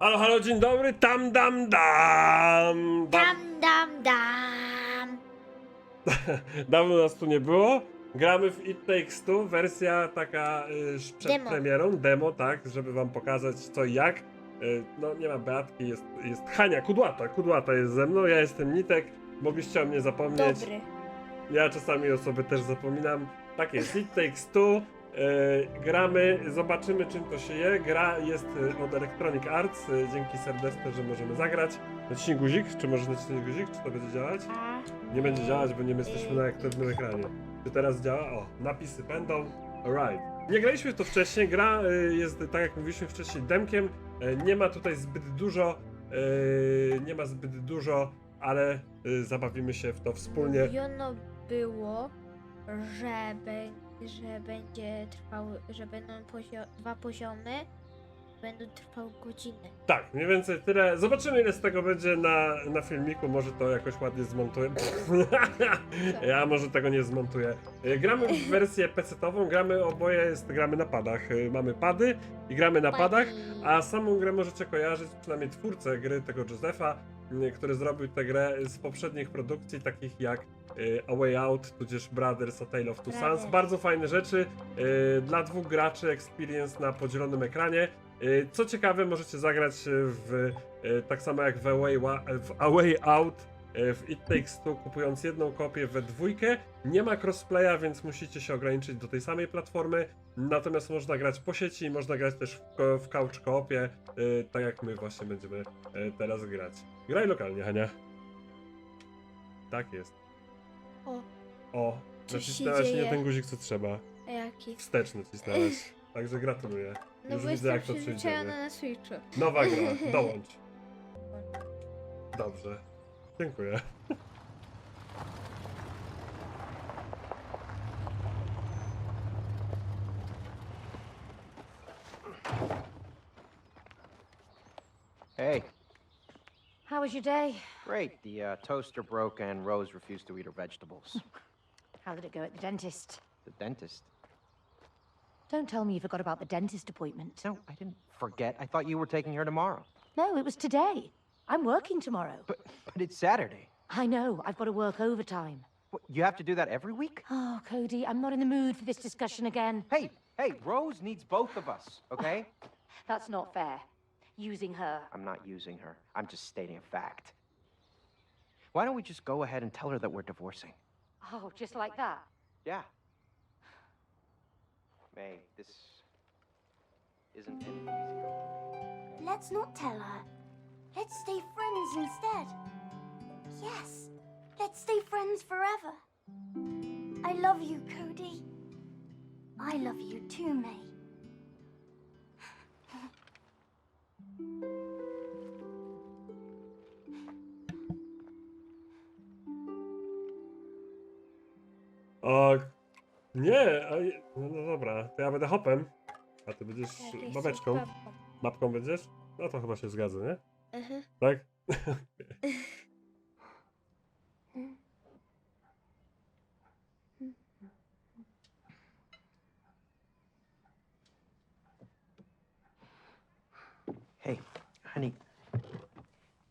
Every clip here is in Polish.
Halo, halo, dzień dobry, tam, dam, dam. dam. Dam, dam, dam. Dawno nas tu nie było. Gramy w It Takes Two, wersja taka y, przed Demo. premierą, demo, tak, żeby wam pokazać co i jak. Y, no, nie ma Beatki, jest, jest Hania, Kudłata, Kudłata jest ze mną, ja jestem Nitek, mogliście o mnie zapomnieć. Dobry. Ja czasami o sobie też zapominam. Tak jest, It Takes Two. E, gramy, zobaczymy czym to się je. Gra jest e, od Electronic Arts. E, dzięki serdeczne, że możemy zagrać. Naciśnij guzik, czy możesz nacisnąć guzik, czy to będzie działać? A, Nie będzie działać, bo nie jesteśmy na aktywnym ekranie. Czy teraz działa? O, napisy będą. Alright. Nie graliśmy w to wcześniej. Gra jest, tak jak mówiliśmy wcześniej, demkiem. Nie ma tutaj zbyt dużo. Nie ma zbyt dużo, ale zabawimy się w to wspólnie. Mówiono było, że, be, że będzie trwały, że będą pozio dwa poziomy, będą trwały godziny. Tak, mniej więcej tyle. Zobaczymy, ile z tego będzie na, na filmiku. Może to jakoś ładnie zmontuję. ja może tego nie zmontuję. E, Gramy w wersję PC-tową, gramy oboje, jest, gramy na padach. E, Mamy pady i gramy na padach, a samą grę możecie kojarzyć, przynajmniej twórcę gry tego Josefa, który zrobił tę grę z poprzednich produkcji, takich jak A Way Out, tudzież Brothers, A Tale of Two Sons. Brothers. Bardzo fajne rzeczy. e, Dla dwóch graczy experience na podzielonym ekranie. E, Co ciekawe, możecie zagrać w e, tak samo jak w A Way, Wa- w A Way Out, w It Takes Two, kupując jedną kopię we dwójkę. Nie ma crossplaya, więc musicie się ograniczyć do tej samej platformy. Natomiast można grać po sieci i można grać też w, w couch koopie, tak jak my właśnie będziemy teraz grać. Graj lokalnie, Hania. Tak jest. O, O, Coś się nacisnęłaś nie dzieje. ten guzik co trzeba. a jaki? Wstecz nacisnęłaś. Także gratuluję. No Już bo widzę jestem jak to przyzwyczajona na Switchu. Nowa gra, dołącz. Dobrze. Dziękuję. How was your day? great. The uh, toaster broke and Rose refused to eat her vegetables. How did it go at the dentist? the dentist. Don't tell me you forgot about the dentist appointment. No, I didn't forget. I thought you were taking her tomorrow. No, it was today. I'm working tomorrow. But but it's Saturday. I know, I've got to work overtime. What, you have to do that every week? Oh, Cody, I'm not in the mood for this discussion again. Hey, hey, Rose needs both of us, okay? That's not fair. Using her. I'm not using her. I'm just stating a fact. Why don't we just go ahead and tell her that we're divorcing? Oh, just like that. Yeah. May, this isn't an easy. Let's not tell her. Let's stay friends instead. Yes, let's stay friends forever. I love you, Cody. I love you too, May. O, nie, a, no, no dobra, to ja będę hopem, a ty będziesz Jak jesteś babeczką. babką. Mapką będziesz? No to chyba się zgadza, nie? Mhm. Tak?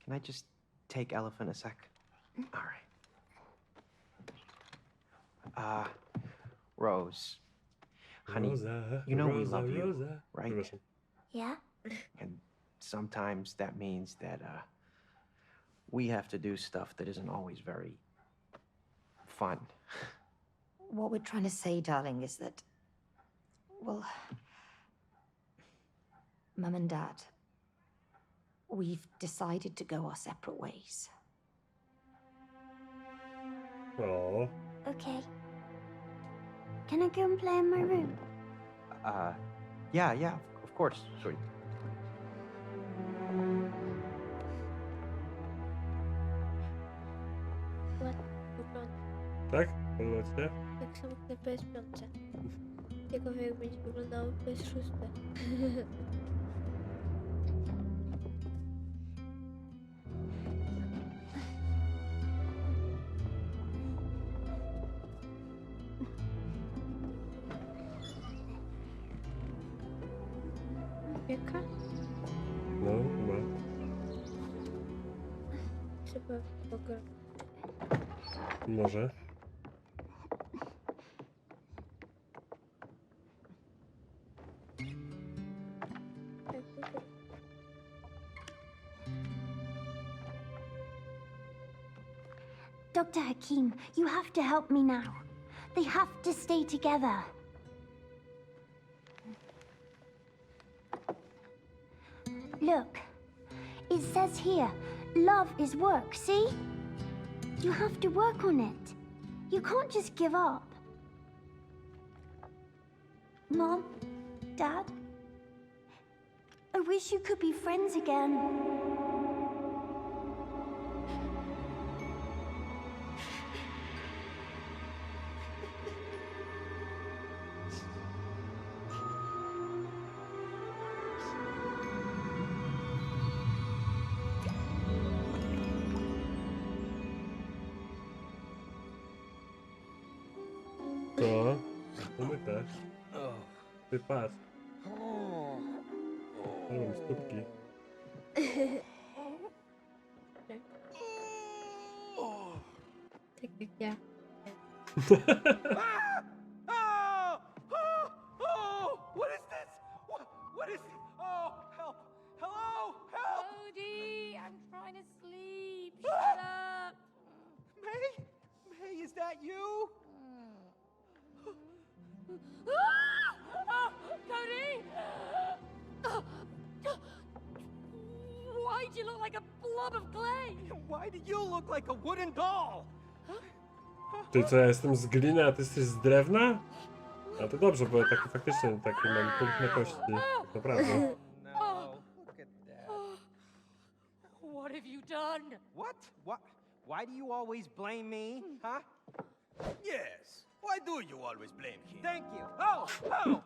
can I just take Elephant a sec? All right. Uh, Rose, honey, Rosa, you know we love you, Rosa. right? Przepraszam. Yeah? and sometimes that means that uh, we have to do stuff that isn't always very fun. What we're trying to say, darling, is that. Well. Mum and Dad. We've decided to go our separate ways. Oh. Okay. Can I go and play in my room? Uh, yeah, yeah, of course, sweet. Ładnie wygląda. tak? Podoba ci się? Tak samo jak na PS5. Ciekawe jak będzie wyglądało w PS6. Może. Dr. Hakim, you have to help me now. They have to stay together. Look, it says here, love is work, see? You have to work on it. You can't just give up. Mom, Dad, I wish you could be friends again. Ty patrz. Ale mam stópki. Tak jak ja. Oh! Oh! Oh! What is this? What, what is this? Oh, help! Hello! Help! Cody, I'm trying to sleep. Shut up. May? May, is that you? You look like a blob of clay? Why do you look like a wooden doll? Ty co, ja jestem z gliny, a ty jesteś z drewna? A to dobrze, bo taki faktycznie taki mam punkt na kości. Naprawdę. No, look at that. What have you done? What? What? Why do you always blame me? Huh? Yes. Why do you always blame him? Thank you. Oh, oh!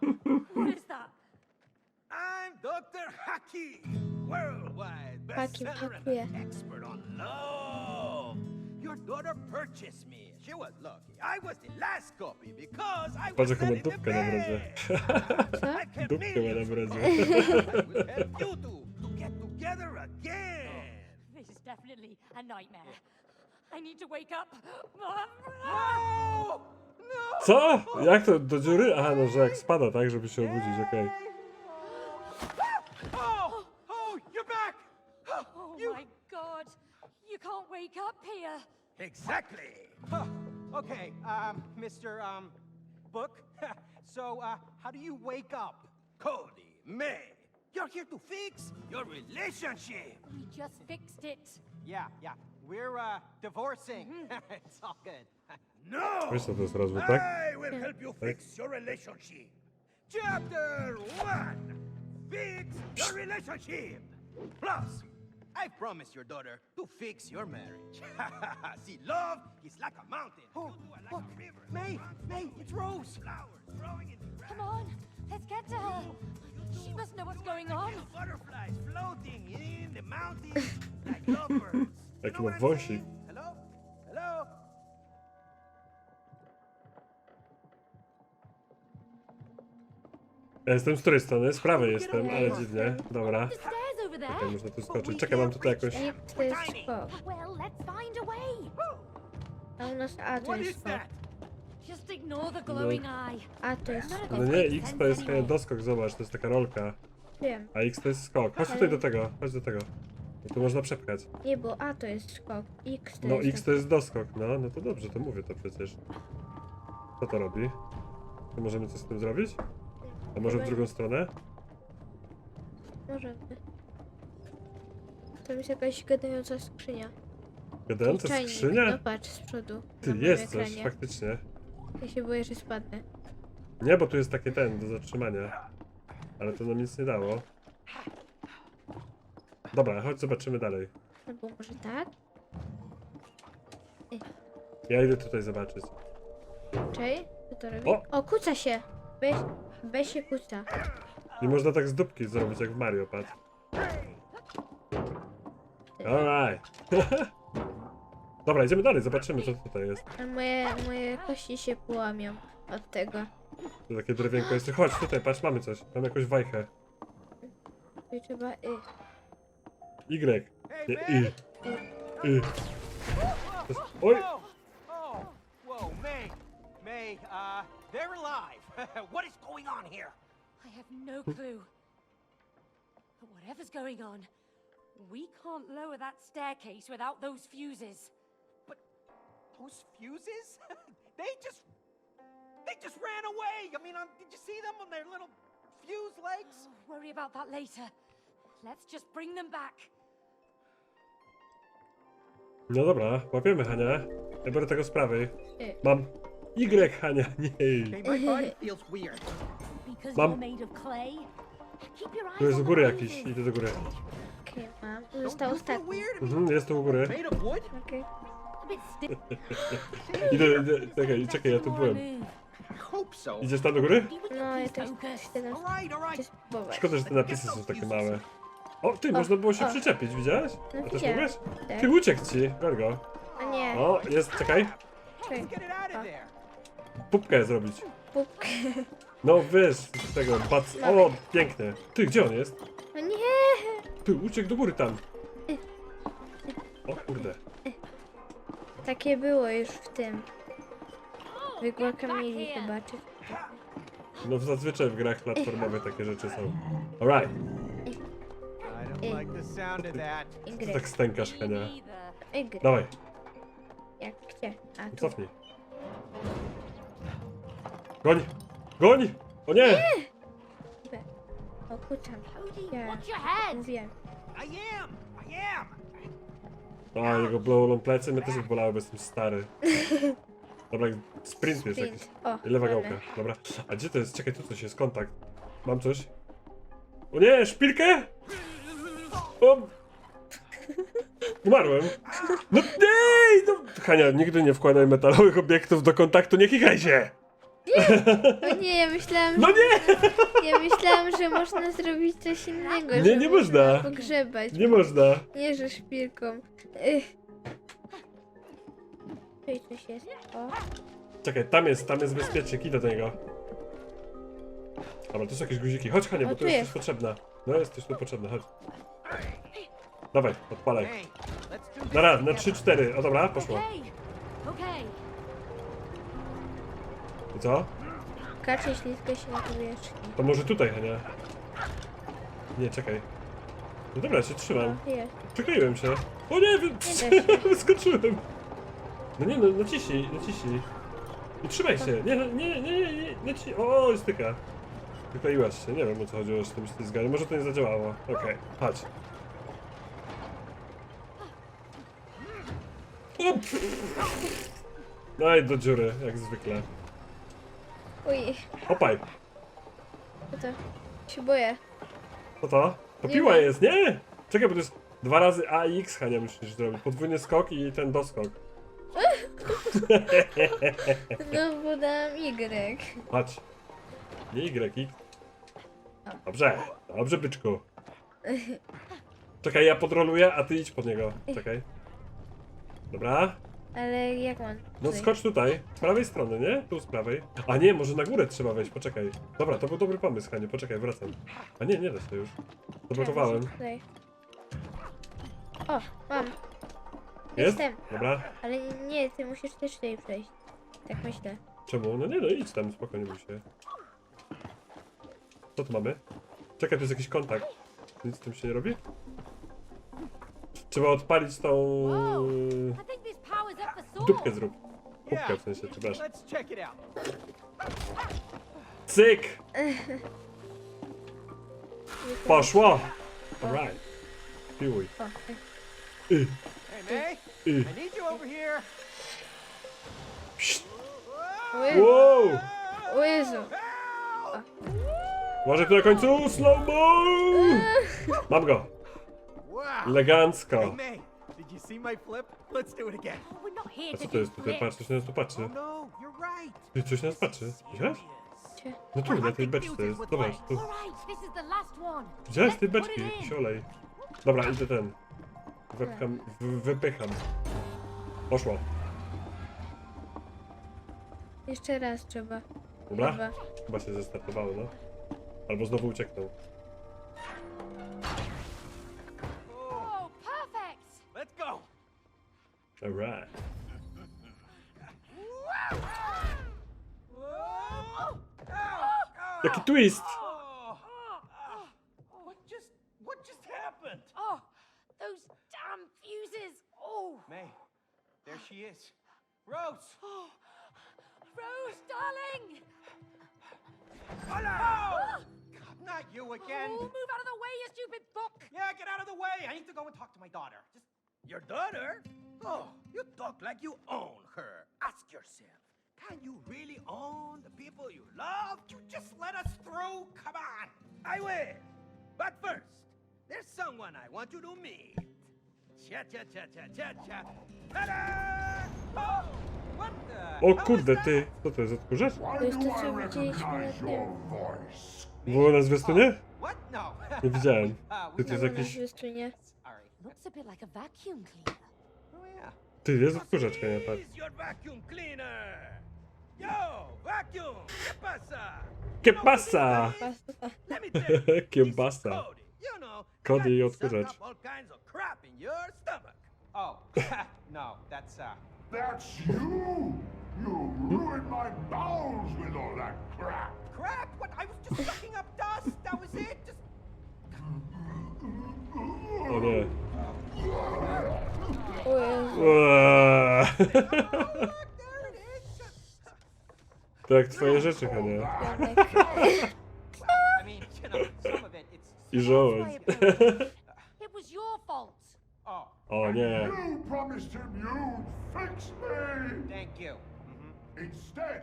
What is that? I'm Dr. Hakim, worldwide bestseller and an expert on love. Your daughter purchased me. She was lucky. I was the last copy because I Patrz was jaką ma selling the dupkę na brodzie. best. I kept Dupkę ma na millions brodzie. I will help you two to get together again. This is definitely a nightmare. I need to wake up. No! No! Co? Jak to? Do dziury? Aha, no że jak spada, tak? Żeby się obudzić, okej. Can't wake up here. Exactly. okay, um, Mr. Um, Book. so, uh, how do you wake up? Cody, May, you're here to fix your relationship. We just fixed it. Yeah, yeah. We're uh, divorcing. it's all good. No! Wiesz co to jest rozwód, tak? I will help you fix your relationship. Chapter 1 Fix your relationship. Plus, I promised your daughter to fix your marriage. See, love is like a mountain. are like look, a river. May, May, it's Rose. Flowers growing in the grass. Come on, let's get to her. She must know what's going on. Butterflies floating in the mountains like lovebirds. Jaki ma wąsik. Hello? Hello? Ja jestem z której strony? Z prawej jestem, ale dziwnie. Dobra. Czekaj, można tu skoczyć. Czekaj, mam tutaj jakąś... I to jest skok. Well, let's find a way. A u nas A to What jest is skok. that? Just ignore the glowing eye. A to jest skok. No nie, X to jest e, doskok, zobacz, to jest taka rolka. Wiem. A X to jest skok. Chodź tutaj do tego, chodź do tego. Bo tu można przepchać. Nie, bo A to jest skok. X to No jest X to jest doskok, no, no to dobrze, to mówię to przecież. Co to robi? To możemy coś z tym zrobić? A może w drugą stronę? Możemy. To jest jakaś gadająca skrzynia. Gadająca Czajnik. No skrzynia? patrz z przodu. Ty, na moim jest coś, ekranie. faktycznie. Ja się boję, że spadnę. Nie, bo tu jest takie ten, do zatrzymania. Ale to nam nic nie dało. Dobra, chodź zobaczymy dalej. Albo może tak? Ja idę tutaj zobaczyć. Czej? Co to robi? O! O, kuca się! Weź, weź się kuca. I można tak z dupki zrobić, jak w Mario, patrz. Alright. Dobra, idziemy dalej, zobaczymy co tutaj jest. Moje, moje kości się połamią od tego. To takie drewienko jest. Chodź tutaj, patrz, mamy coś. Mam jakąś wajchę. I trzeba y. Y. Nie, man! I. Y. Oj! Whoa! Oh, whoa, May. May, uh, they're alive. what is going on here? I have no clue. But whatever's going on, we can't lower that staircase without those fuses. But those fuses? they just. They just ran away! I mean, um, did you see them on their little fuse legs? Oh, worry about that later. Let's just bring them back. No dobra, łapiemy Hania. Ja biorę tego z prawej. Mam Y, Hania, nie. Hey, my body feels weird. Because Mum. you're made of clay. Keep your eyes Tu jest on u the góry jakiś, idę do góry. Okej, mam. Został ostatni. Mhm, jest tu u góry. Okej. Idę, idę, czekaj, czekaj, ja tu byłem. Idziesz tam do góry? No, ja też chcę tam spróbować. Szkoda, że te napisy są takie małe. O, ty, można było się o. przyczepić, widziałeś? No A też widziałem. mogłeś? Tak. Ty, uciekł ci, Gorgo. A nie, O, jest, czekaj. czekaj. Pupkę zrobić. Pupkę. No, wiesz, z tego, bac... O, pięknie. Ty, gdzie on jest? O nie! Ty, uciekł do góry tam. O kurde. Takie było już w tym. Zwykła Kamili zobaczy. No zazwyczaj w grach platformowych takie rzeczy są. Alright. I don't like the sound of that. Ty Y. tak stękasz, Hania. Y. Dawaj, Jak gdzie? A tu. cofnij. Goń! Goń! O nie! O kurczę. Cody, Ja watch your head. mówiłem. I am! I am! A, jego bolą plecy, mnie też bolały, bo jestem stary. Dobra, sprint jest jakiś. O, I lewa mamy. gałka, dobra. A gdzie to jest? Czekaj, tu coś jest, kontakt. Mam coś? O nie, szpilkę! O! Umarłem. No nie! No. Hania, nigdy nie wkładaj metalowych obiektów do kontaktu, nie kikaj się! O nie, ja myślałam, No że, nie! ja myślałam, że można zrobić coś innego. Nie, że nie można. Pogrzebać. Nie można. Nie, że szpilką. Ych. Tutaj coś jest. O, Czekaj, tam jest, tam jest bezpiecznik, idę do niego. Dobra, tu są jakieś guziki. Chodź Hania, bo O, tu tu jest, jest. coś potrzebna. No jest coś tu potrzebne, chodź. Dawaj, odpalaj. Hey, let's do this Na raz, na together. 3-4. O dobra, poszło. Okay. Okay. I co? kacze ślizga się na powierzchni. To może tutaj, Hania. Nie, czekaj. No dobra, ja się trzymam. O, jest. Przykleiłem się. O nie, wy... Nie da się. wyskoczyłem. No nie, no naciśnij, naciśnij. I trzymaj się. Nie, no, nie, nie, nie, nie, naciśnij. O, styka. Wykleiłaś się, nie wiem o co chodziło z tym ślizganiem. Może to nie zadziałało. Okej, chodź. O, pff. No i do dziury, jak zwykle. Uj, Opaj. co to? Się boję. Co to? To Nie piła jest, nie? Czekaj, bo to jest dwa razy A i X, Hania, musisz zrobić. Podwójny skok i ten doskok. No, bo dałam Y. Patrz. Nie Y, X. Dobrze, dobrze, byczku. Czekaj, ja podroluję, a ty idź pod niego. Czekaj. Dobra. Ale jak mam? No tutaj? skocz tutaj, z prawej strony, nie? Tu z prawej. A nie, może na górę trzeba wejść, poczekaj. Dobra, to był dobry pomysł, Hanie, poczekaj, wracam. A nie, nie da się już. Zablokowałem. Tutaj. O, mam. Jest? Jestem. Dobra. Ale nie, ty musisz też tutaj przejść. Tak myślę. Czemu? No nie, no idź tam, spokojnie bój się. Co tu mamy? Czekaj, tu jest jakiś kontakt. Nic z tym się nie robi? Trzeba odpalić tą... Dupkę zrób. Kubkę w sensie, przepraszam. Cyk! Poszło! Alright. Piłuj. Y, y. Psst. Jezu. Wow! Jezu. Może na końcu slow-mo! Mam go. Elegancko. See my flip? Let's do it again. We're not here A to co to do jest tutaj? Patrz, coś na nas tu patrzy. Oh no, you're right. Ty, coś na nas patrzy. Widziałeś? No tu, na tej beczce jest. Zobacz, tu. All right, this is the last one. Widziałeś beczki? it in. Jakiś olej. Dobra, idę ten. Wepcham, w, wypycham. Poszło. Jeszcze raz trzeba. Dobra? Chyba. Chyba się zestartowało, no. Albo znowu ucieknął. Alright. Jaki twist! What just what just happened? Oh, those damn fuses! Oh, May, there she is. Rose. oh, Rose, darling! Hola! Ah! God, not you again. Oh, move out of the way, you stupid book! Yeah, get out of the way. I need to go and talk to my daughter. Just Your daughter? Oh, you talk like you own her. Ask yourself, can you really own the people you love? you just let us through. Come on. I will. But first, there's someone I want you to meet. Cha cha cha cha cha cha. Ta-da! Oh. O oh, kurde, that? ty, co to jest, odkurzacz? To jest to, co widzieliśmy na tym. Było na zwiastunie? Nie widziałem. Ty, we to jest jakiś... Zwiastunie. Sorry. Looks a bit like a vacuum cleaner. Oh yeah. Ty, jest odkurzaczka, nie patrz. Here's your vacuum cleaner. Yo, vacuum. ¿Qué pasa? ¿Qué You know what this pasa? is? Let me tell you, this is Kiełbasa. Cody. You know, the Cody guy i who suck odkurzacz. up all kinds of crap in your stomach. Oh, no, that's uh. That's you! You ruined my bowels with all that crap! Crap! What? I was just sucking up dust. That was it. Just. O nie. O Jezu. Eee. Jak twoje rzeczy, Hania. Janek. I mean, you know, some of it, it's. I żołądź. It was your fault! Oh, O nie. You promised him you'd fix me! thank you. Mm-hmm. Instead,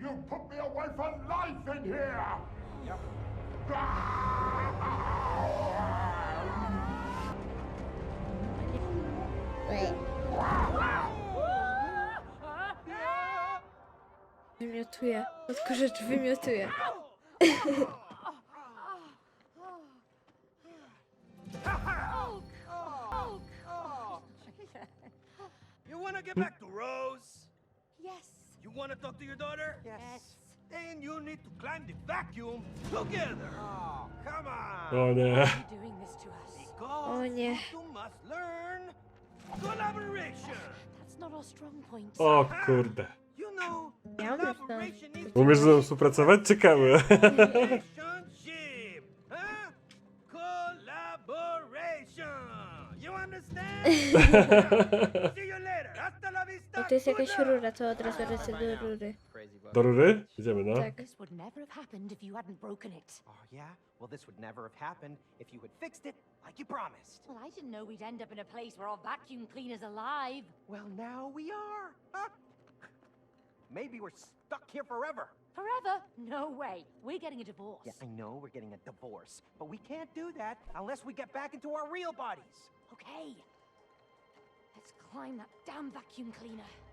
you put me away for life in here! Yep. Wymiotuje. Odkurzacz wymiotuje. Oh, oh, Oh. You wanna get back to Rose? yes. You wanna talk to your daughter? Yes. Then you need to climb the vacuum together. Oh. Come on. O nie. You're doing this to us. Because O nie. you must learn collaboration. That's not our strong point. O kurde. You know, tam. collaboration is Umiesz ze mną współpracować? Ciekawe. relationship. Huh? Collaboration. You understand? See you later. Hasta la vista. O, to jest jakaś good luck. rura, to od razu lecę do rury. Do rury? Idziemy, no. Tak. This would never have happened if you hadn't broken it. Oh yeah. Well, this would never have happened if you had fixed it like you promised. Well, I didn't know we'd end up in a place where our vacuum cleaner's alive. Well, now we are. Huh? Maybe we're stuck here forever. Forever? No way. We're getting a divorce. Yeah, I know we're getting a divorce, but we can't do that unless we get back into our real bodies. Okay. Climb that damn vacuum cleaner.